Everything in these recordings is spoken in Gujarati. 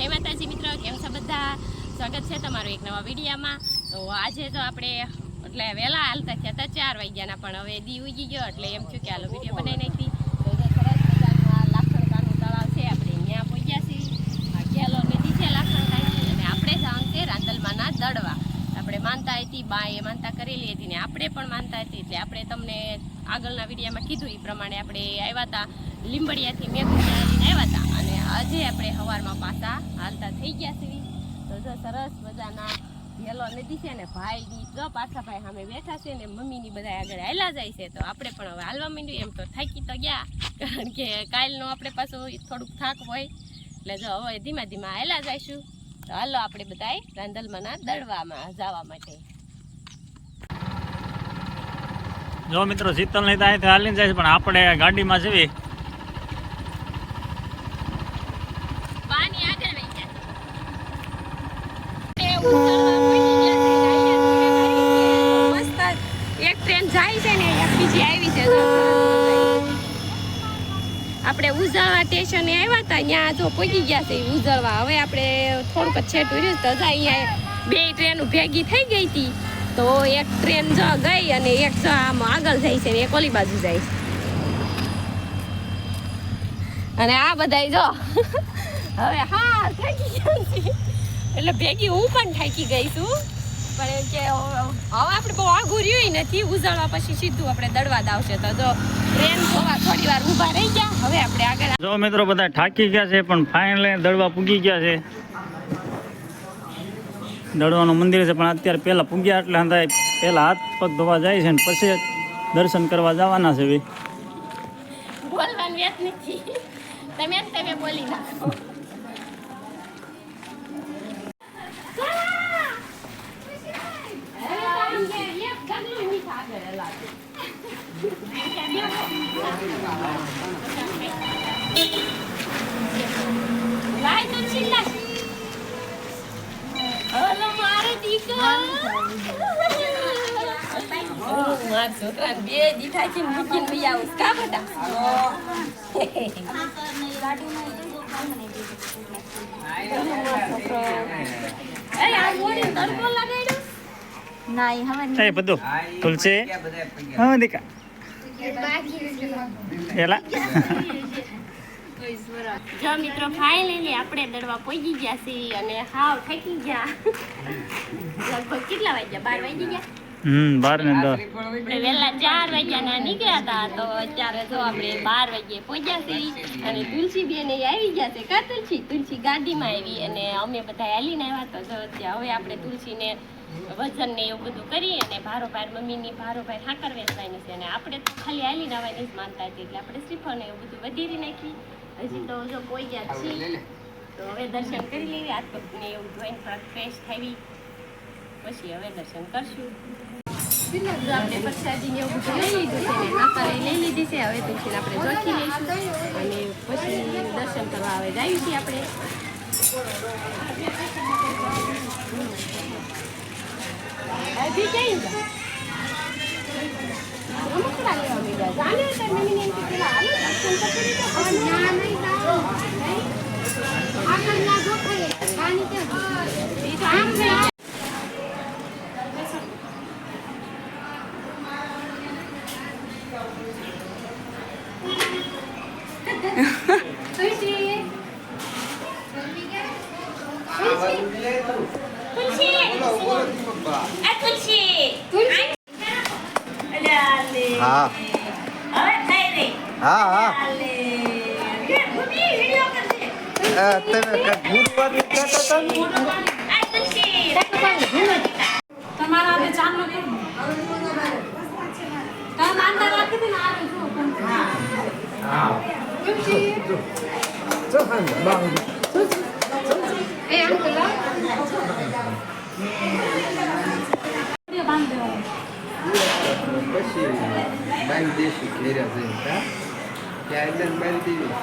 જય માતાજી મિત્રો, કેમ છો બધા? સ્વાગત છે તમારું એક નવા વિડીયામાં. તો આજે તો આપણે, એટલે વહેલા હાલતા થયા હતા, ચાર વાગ્યાના, પણ હવે દી ઉગી ગયો, એટલે એમ થયું કે હાલો વીડિયો બનાવી નાખી તો જો સરસ લાખણકાનું તળાવ છે, આપણે ત્યાં પહોંચ્યા છીએ. ઘેલો નદી છે અને આપણે જવાનું છે રાંદલમાના દડવા. આપણે માનતા હતી બા એ માનતા કરેલી હતી, ને આપણે પણ માનતા હતી, એટલે આપણે તમને આગળના વિડીયામાં કીધું એ પ્રમાણે આપણે આવ્યા હતા, લીંબડિયાથી મેઘુજા આવ્યા હતા. આજે આપણે સવારમાં પાછા હાલતા થઈ ગયા છીએ. તો જો સરસ મજાના યેલો નદી છે ને ભાઈ ની જો પાછા ભાઈ સામે બેઠા છે ને મમ્મીની બધા આગળ હાલા જાય છે. તો આપણે પણ હવે હાલવા માંડ્યું, એમ તો થાકી તો ગયા. કારણ કે કાલનો આપણે પાછું થોડુંક થાક હોય. એટલે જો હવે ધીમા ધીમા હાલા જઈશું. તો હાલો આપણે બધાય રાંધલમાંના દળવામાં જવા માટે. જો મિત્રો શીતલ નહીં તો અહીંથી હાલીને જાય પણ આપણે ગાડીમાં જઈએ પાણી આગળ વહી જાય તે ઉતરવા પડી ગયા છે, ગાડીયા જોડે ગાડી છે. મસ્ત ટ્રેન છે ને એક આવી છે આપણે ઉઝાળવા સ્ટેશને આવ્યા હતા, ત્યાં જો પહોંચી ગયા છે ઈ હવે આપણે થોડુંક છેટું રહ્યું તો અહીંયા બે ટ્રેન ભેગી થઈ ગઈ હતી. તો એક ટ્રેન જો ગઈ અને એક જો આમ આગળ જાય છે ને, એક ઓલી બાજુ જાય છે. અને આ બધાય જો, હવે હા, થાકી ગયા એટલે ભેગી હું પણ થાકી ગઈ છું. પણ કે હવે આપણે બહુ આઘું રહ્યું નથી. ઉઝાળવા પછી સીધું આપણે દડવા જ આવશે. તો જો ટ્રેન જોવા થોડી વાર ઊભા રહી ગયા. હવે આપણે આગળ જો મિત્રો બધા થાકી ગયા છે પણ ફાઇનલી દડવા પૂગી ગયા છે. દડવાનું મંદિર છે પણ અત્યારે પહેલાં પૂગ્યા એટલે અંદાજ પહેલાં હાથ પગ ધોવા જાય છે ને પછી દર્શન કરવા જવાના છે ભાઈ બોલવાની નથી. તમે તમે બોલી નાખો. મારા છોકરા બે દીઠા છે મૂકીને લઈ આવું કા બધા એ આ મોડી તડકો લગાડ્યો એ બધું તુલસી હા દીકા પેલા જો મિત્રો ફાઇનલી આપણે દડવા પહોંચી ગયા છીએ અને હાવ થાકી ગયા. લગભગ કેટલા વાગ્યા? બાર વાગી ગયા? હમ બાર ને દસ આપણે વહેલા ચાર વાગ્યાના નીકળ્યા હતા તો અત્યારે જો આપણે બાર વાગ્યે પહોંચ્યા છીએ અને તુલસી બેન આવી ગયા છે કા તુલસી તુલસી ગાડીમાં આવી અને અમે બધા હાલીને આવ્યા તો હવે આપણે તુલસીને વજન ને એવું બધું કરી અને ભારો ભાર મમ્મીની ભારો ભાઈ હાકર વેચવાની છે અને આપણે તો ખાલી હાલીને આવવાની જ માનતા હતી એટલે આપણે શ્રીફળ ને એવું બધું વધારી નાખી. હજી તો જો કોઈ ગયા છીએ. તો હવે દર્શન કરી લેવી તો પગને એવું જોઈને ફ્રેશ થઈ પછી હવે દર્શન કરશું. આપણે પ્રસાદી ને એવું બધું લઈ લીધું છે ને કાકરે લઈ લીધી છે. હવે તુલસીને આપણે જોખી લઈશું. અને પછી દર્શન કરવા હવે જઈએ છીએ આપણે. હજી ક્યાં જા? રમકડા લેવા માંડ્યા. જાને તાર મમ્મીને એમ કે પેલા હાલો દર્શન તો કરી દો. ઈ તો આમ છે. તુલસી તુલસી આ તુલસી. હા. હા હા. ક- ગુરુવારની કહેતા હતા ને? તમારા ચાંદલો કેમ? તમે માનતા રાખી હતી ને આ જો એ આમ તો લાવ. પછી બાંધી દેશું ઘેરે જઈને હા? ત્યાં એટલે બાંધી દેવી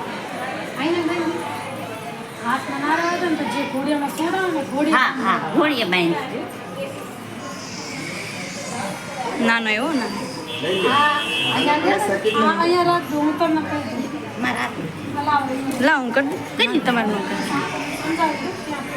નાનો એવો ને લાવ હું કરી તમારું નામ બને નહીં. વગરની હું તમને આપીશ એ તમારે ખબર બાકી આ જોખેલી છે ને બાળકના કુટુંબમાં નાખવા હોય પડોશીની જો આ સમજાય. આ જે શાક છે ને તમારા બાયમાં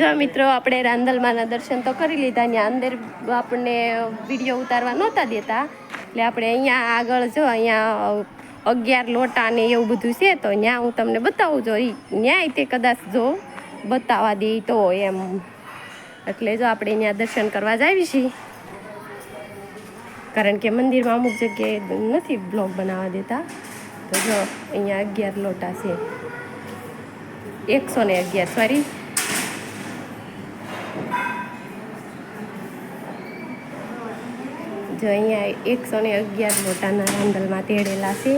જો મિત્રો, આપણે રાંદલમાના દર્શન તો કરી લીધા ત્યાં અંદર આપણને વીડિયો ઉતારવા નહોતા દેતા. એટલે આપણે અહીંયા આગળ જો, અહીંયા અગિયાર લોટા ને એવું બધું છે, તો ત્યાં હું તમને બતાવું જો ન્યાય તે કદાચ જો બતાવવા દે તો એમ. એટલે જો આપણે અહીંયા દર્શન કરવા જ આવી છીએ. કારણ કે મંદિરમાં અમુક જગ્યાએ નથી બ્લોગ બનાવવા દેતા. તો જો, અહીંયા અગિયાર લોટા છે. એકસો ને અગિયાર સોરી જો અહીંયા એકસો ને અગિયાર લોટાના રાંદલમાં તેડેલા છે,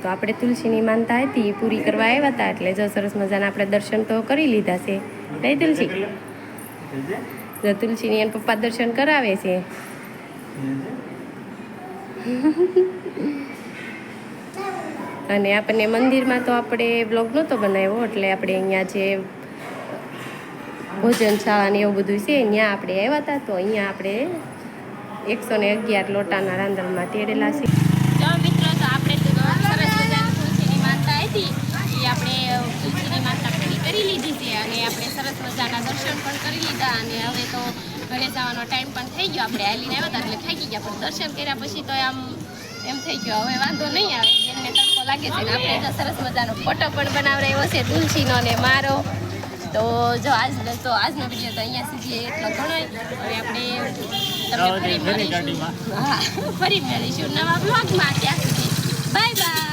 તો આપણે તુલસીની માનતા હતી, એ પૂરી કરવા આવ્યા હતા, એટલે જો સરસ મજાના આપણે દર્શન તો કરી લીધા છે. કઈ તુલસી? જો તુલસીની એના પપ્પા દર્શન કરાવે છે. અને આપણને મંદિરમાં તો આપણે બ્લોગ નહોતો બનાવ્યો, એટલે આપણે અહીંયા જે ભોજનશાળા ને એવું બધું છે, ત્યાં આપણે આવ્યા હતા, તો અહીંયા આપણે એકસો ને અગિયાર લોટાના રાંધણમાં તેડેલા છે. જો મિત્રો, તો આપણે સરસ મજાની તુલસીની માતા હતી. એ આપણે તુલસીની પૂરી કરી લીધી છે અને આપણે સરસ મજાના દર્શન પણ કરી લીધા અને હવે તો ઘરે જવાનો ટાઈમ પણ થઈ ગયો. આપણે હાલીને આવ્યા હતા એટલે થાકી ગયા, પણ દર્શન કર્યા પછી તો આમ, એમ થઈ ગયો. હવે વાંધો નહીં આવે એમને તડકો લાગે છે ને, આપણે તો સરસ મજાનો ફોટો પણ બનાવડાવ્યો છે તુલસીનો ને મારો. તો જો આજ, તો આજનો વીડિયો તો અહીંયા સુધી એટલો ઘણો હવે આપણે તમને ફરી મળીશું. નવા બ્લોગમાં ત્યાં સુધી. Bye bye